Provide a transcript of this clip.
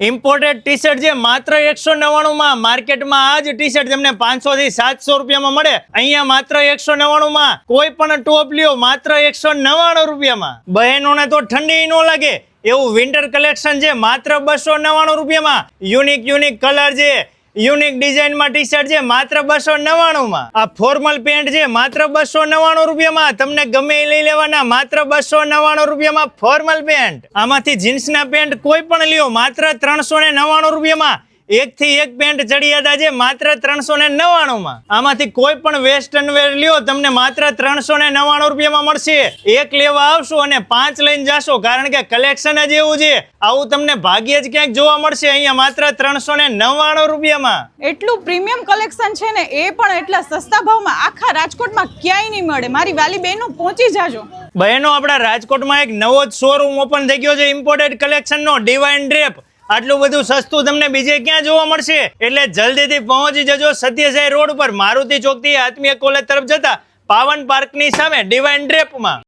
Imported T shirt જે માત્ર એકસો નવ્વાણું માં માર્કેટમાં આ જ ટી શર્ટ તમને પાંચસો થી સાતસો રૂપિયામાં મળે, અહીંયા માત્ર એકસો નવ્વાણું માં કોઈ પણ ટોપ લ્યો માત્ર એકસો નવ્વાણું રૂપિયામાં. બહેનોને તો ઠંડી ન લાગે. એવું વિન્ટર કલેક્શન છે માત્ર બસો નવ્વાણું રૂપિયામાં યુનિક યુનિક કલર છે યુનિક ડિઝાઇનમાં ટી શર્ટ છે, માત્ર બસો નવ્વાણુંમાં. આ ફોર્મલ પેન્ટ છે, માત્ર બસો નવ્વાણું રૂપિયામાં. તમને ગમે એ લઈ લેવાના, માત્ર બસો નવ્વાણું રૂપિયામાં ફોર્મલ પેન્ટ. આમાંથી જીન્સના પેન્ટ કોઈ પણ લ્યો, માત્ર ત્રણસો ને નવ્વાણું રૂપિયામાં. એક થી એક પેન્ટ જડિયાતા છે માત્ર ત્રણસો ને નવ્વાણું આમાંથી કોઈ પણ વેસ્ટર્ન વેર લ્યો તમને માત્ર ત્રણસો ને નવ્વાણું રૂપિયામાં મળશે. એક લેવા આવશો અને પાંચ લઈને જાશો કારણ કે કલેક્શન જ એવું છે. આવું તમને ભાગ્યે જ ક્યાંક જોવા મળશે અહીંયા માત્ર ત્રણસો ને નવ્વાણું રૂપિયામાં. એટલું પ્રીમિયમ કલેક્શન છે ને એ પણ એટલા સસ્તા ભાવમાં આખા રાજકોટમાં ક્યાંય નહીં મળે. મારી વાલી બહેનો પહોંચી જાજો. બહેનો આપણા રાજકોટમાં એક નવો જ શોરૂમ ઓપન થઈ ગયો છે ઇમ્પોર્ટેડ કલેક્શનનો ડિવાઇન ડ્રેપ આટલું બધું સસ્તું તમને બીજે ક્યાં જોવા મળશે? એટલે જલ્દીથી પહોંચી જજો સત્યસાઈ રોડ ઉપર મારુતિ ચોકથી આત્મીય કોલેજ તરફ જતા પાવન પાર્કની સામે ડિવાઇન ડ્રેપમાં